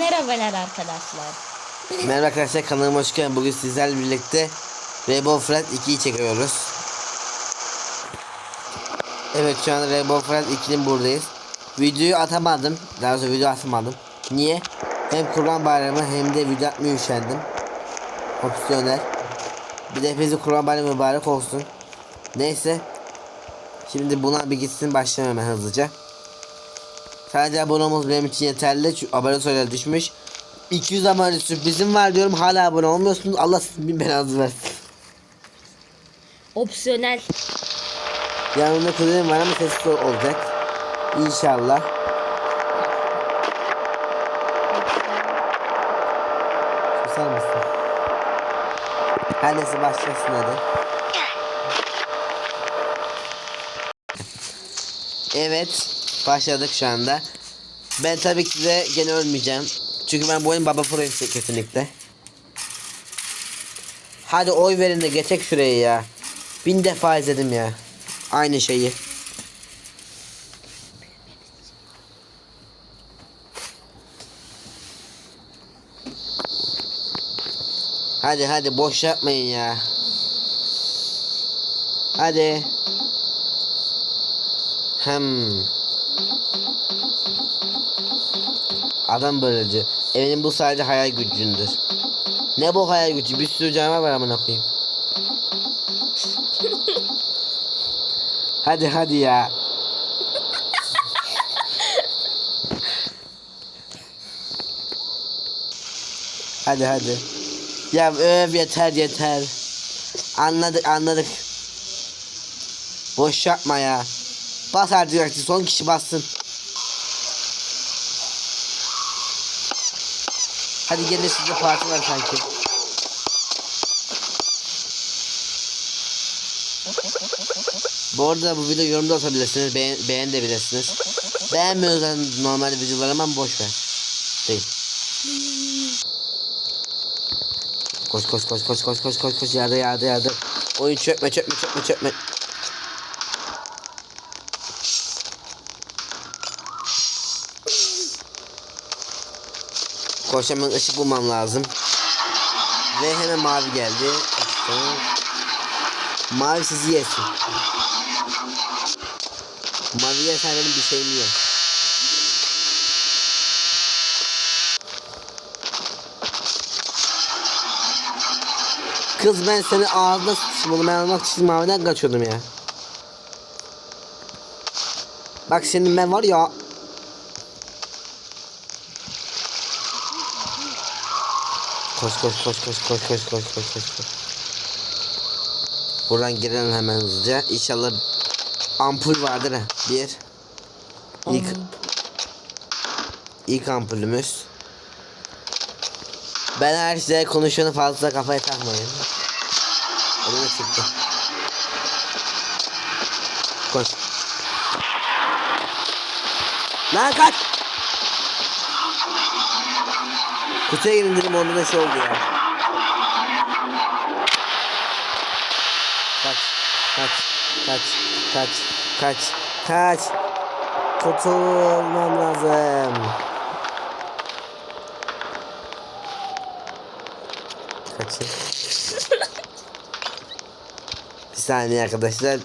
Merhabalar arkadaşlar. Merhaba arkadaşlar kanalıma hoş geldin. Bugün sizlerle birlikte Rainbow Friends 2'yi çekiyoruz. Evet şu an Rainbow Friends 2'nin buradayız. Videoyu atamadım. Daha sonra video atmadım. Niye? Hem Kurban Bayramı hem de video atmaya üşendim. Opsiyonel. Bir de hepinize Kurban Bayramı mübarek olsun. Neyse. Şimdi buna bir gitsin başlayalım hemen hızlıca. Sadece abone olmanız benim için yeterli. Çünkü abone sayıları düşmüş. 200 abone sürprizim var diyorum. Hala abone olmuyorsunuz. Allah sizin bin belanızı versin. Opsiyonel. Yanımda kuzenim var ama sessiz ol- olacak. İnşallah. Susar mısın? Her neyse başlasın hadi. Evet. Başladık şu anda. Ben tabii ki de gene ölmeyeceğim. Çünkü ben bu oyun baba proyum kesinlikle. Hadi oy verin de geçek şurayı ya. Bin defa izledim ya. Aynı şeyi. Hadi hadi boş yapmayın ya. Hadi. Hem. Adam böylece. Eminim bu sadece hayal gücündür. Ne bu hayal gücü? Bir sürü canavar var amına koyayım. hadi hadi ya. hadi hadi. Ya öv yeter yeter. Anladık anladık. Boş yapma ya. Bas artık son kişi bassın. Hadi gelin size parti var sanki. Bu arada bu video yorumda atabilirsiniz. Beğen, beğenebilirsiniz. Beğenmiyorsanız normalde videolarım ama boş ver. Değil. Koş koş koş koş koş koş koş koş yardı yardı yardı. Oyun çökme çökme çökme çökme. Koş hemen ışık bulmam lazım. Ve hemen mavi geldi. Mavi sizi yesin. Mavi yersen benim bir şeyim yok. Kız ben seni ağzına sıçtım onu ben almak için maviden kaçıyordum ya. Bak senin ben var ya Koş koş koş koş koş koş koş koş koş koş. Buradan girelim hemen hızlıca. İnşallah ampul vardır ha. Bir. İlk, ilk ampulümüz. Ben her şeye konuşanı fazla kafaya takmayın. Önüme çıktı. Koş. Lan kaç. Kutuya girin dedim onda da şey oldu ya. Kaç, kaç, kaç, kaç, kaç, kaç. Kurtulmam lazım. Kaçın. Bir saniye arkadaşlar.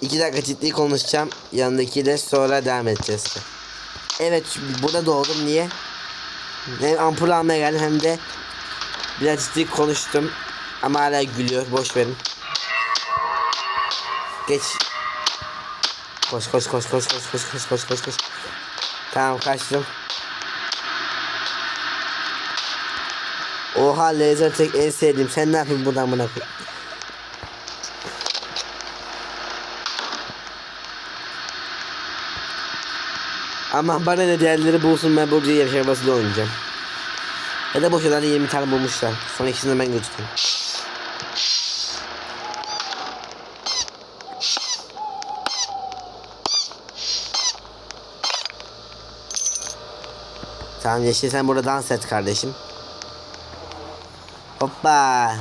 İki dakika ciddi konuşacağım. Yanındaki de sonra devam edeceğiz. Evet burada doğdum niye? Hem ampul almaya geldim hem de biraz ciddi konuştum. Ama hala gülüyor. Boş verin. Geç. Koş koş koş koş koş koş koş koş koş koş. Tamam kaçtım. Oha laser tek en sevdiğim. Sen ne yapıyorsun buradan buna koy. Ama bana ne diğerleri bulsun ben burada yaşamasıyla oynayacağım. Ya da boş olanı 20 tane bulmuşlar. Sonra ikisini ben götüreyim. Tamam Yeşil sen burada dans et kardeşim. Hoppa.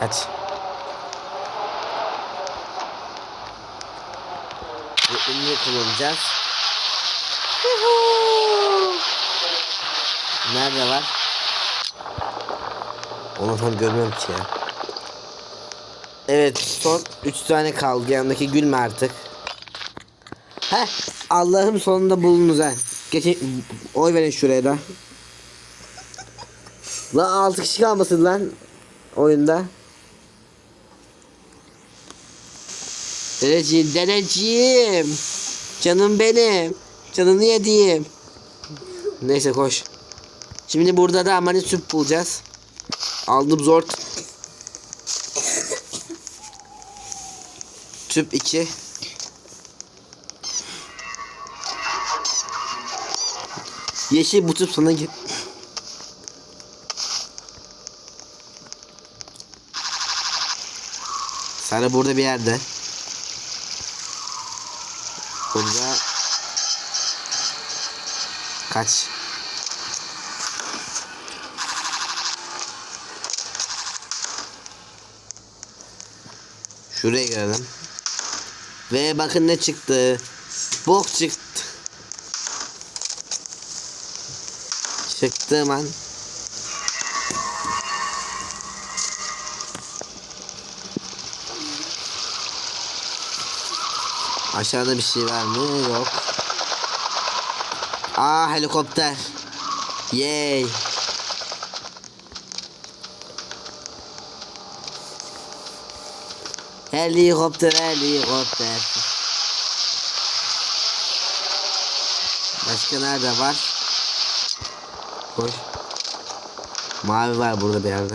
Kaç. Ünlü kullanacağız. Nerede var? Onu tam görmüyorum ki ya. Evet son 3 tane kaldı. Yanındaki gülme artık. Heh Allah'ım sonunda buldunuz ha. Geçin oy verin şuraya da. Lan 6 kişi kalmasın lan oyunda. Dedeciğim, dedeciğim. Canım benim. Canını yediğim. Neyse koş. Şimdi burada da amani süt bulacağız. Aldım zor. Tüp 2. Yeşil bu tüp sana git. Sarı burada bir yerde. Burada kaç? Şuraya girelim. Ve bakın ne çıktı. Bok çıktı. Çıktı man. Aşağıda bir şey var mı? Yok. Aa helikopter. Yay. Helikopter helikopter. Başka nerede var? Koş. Mavi var burada bir yerde.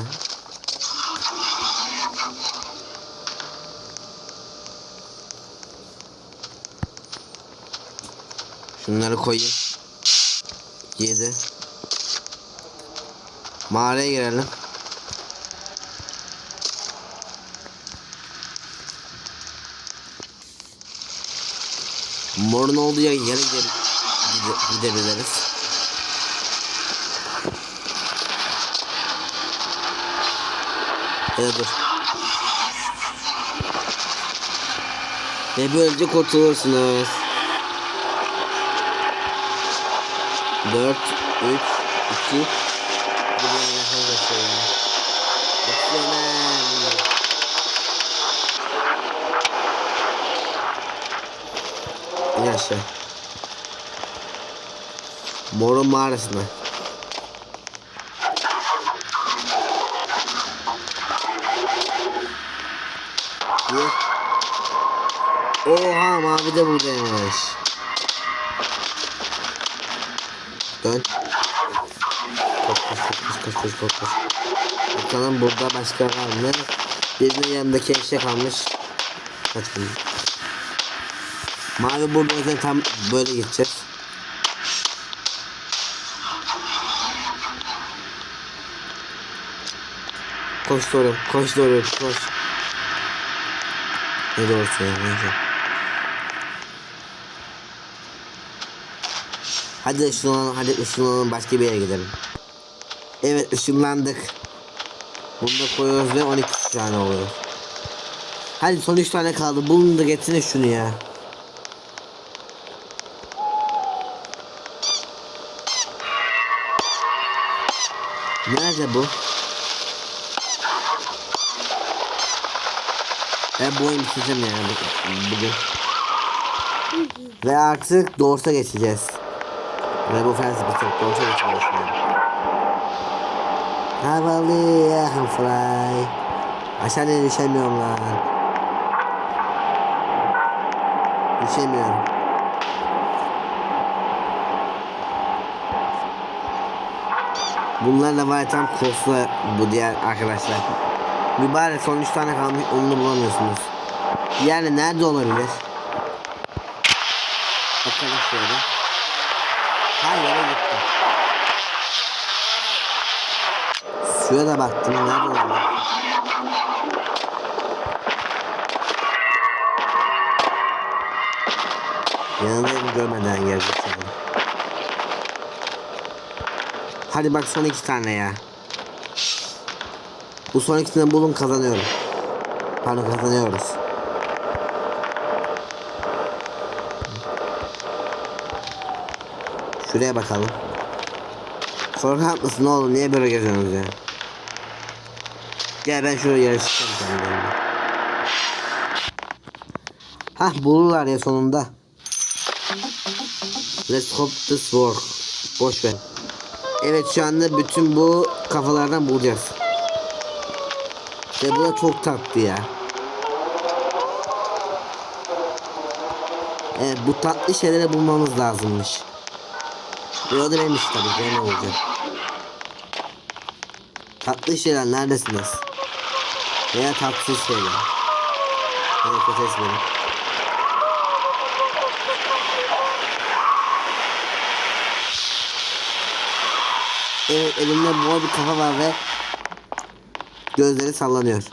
Şunları koyayım. 7 Mağaraya girelim. Morun olduğu yere gide, gidebiliriz. Evet dur. Ve böylece kurtulursunuz. 4 3 2 Buraya nefes aşağı. Morun mağarasına. Gir. Oha mavi de buradaymış. Dön. Koş koş koş koş koş koş. Bakalım burada başka var mı? Birinin yanındaki eşek almış. Kaç bunu. Mavi burada yüzden tam böyle gideceğiz. Koş doğru, koş doğru, koş. Ne doğrusu ya, neyse. Hadi ışınlanalım, hadi ışınlanalım başka bir yere gidelim. Evet ışınlandık. Bunu da koyuyoruz ve 12 tane oluyor. Hadi son 3 tane kaldı. Bulun da getirin şunu ya. Nerede bu? Ben bu bitireceğim yani bu- bugün. Ve artık Doğuş'a geçeceğiz. Ve bu fensi bitirip Doğuş'a geçeceğiz. Havalı ya fly. Aşağıya düşemiyorum lan. Düşemiyorum. Bunlar da var tam koslu bu diğer arkadaşlar. Mübarek son 3 tane kalmış onu da bulamıyorsunuz. Yani nerede olabilir? Bakalım şöyle. Her yere gitti. Suya da baktım nerede olabilir? Yanındayım görmeden sanırım. Hadi bak son iki tane ya. Bu son ikisini bulun kazanıyorum. Pardon kazanıyoruz. Şuraya bakalım. Korkak mısın oğlum? Niye böyle geziyorsunuz ya? Gel ben şuraya yarışacağım. Hah bulurlar ya sonunda. Let's hope this work. Boş ver. Evet şu anda bütün bu kafalardan bulacağız. Ve bu da çok tatlı ya. Evet bu tatlı şeyleri bulmamız lazımmış. O da neymiş tabii ki ne olacak. Tatlı şeyler neredesiniz? Veya tatsız şeyler. Evet kötü beni. Evet elimde mor bir kafa var ve gözleri sallanıyor.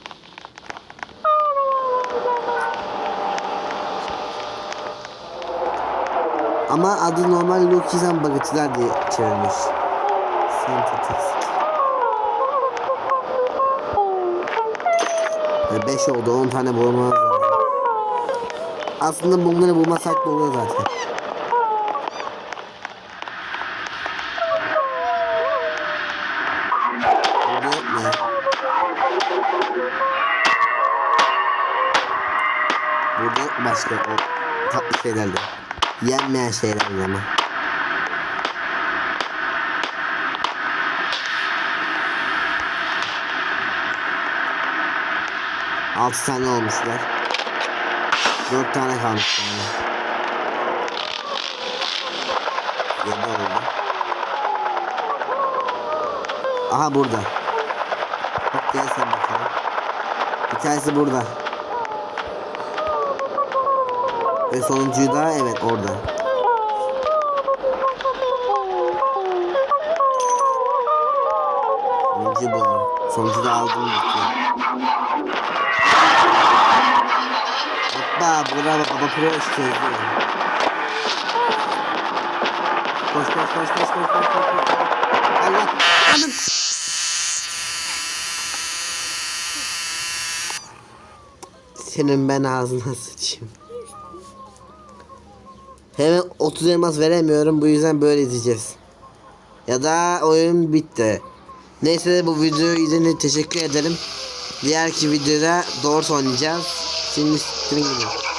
Ama adı normal Lokizan bagıtılar diye çevirmiş. Sentetik. 5 oldu 10 tane bulmamız lazım. Aslında bunları bulmasak da oluyor zaten. Tatlı şeylerde. Yenmeyen şeyler ama. Altı tane olmuşlar. Dört tane kalmış yani. Yedi oldu. Aha burada. Bak gel bakalım. Bir tanesi burada. Ve sonuncuyu da evet orada. Sonuncu bu. Sonuncu da aldım gitti. Hoppa bravo baba pro işte. Koş koş koş koş koş koş koş. Allah anam. Senin ben ağzına sıçayım. Hemen 30 elmas veremiyorum bu yüzden böyle izleyeceğiz. Ya da oyun bitti. Neyse bu videoyu izlediğiniz teşekkür ederim. Diğerki videoda doğru oynayacağız. Şimdi siktirin gidin.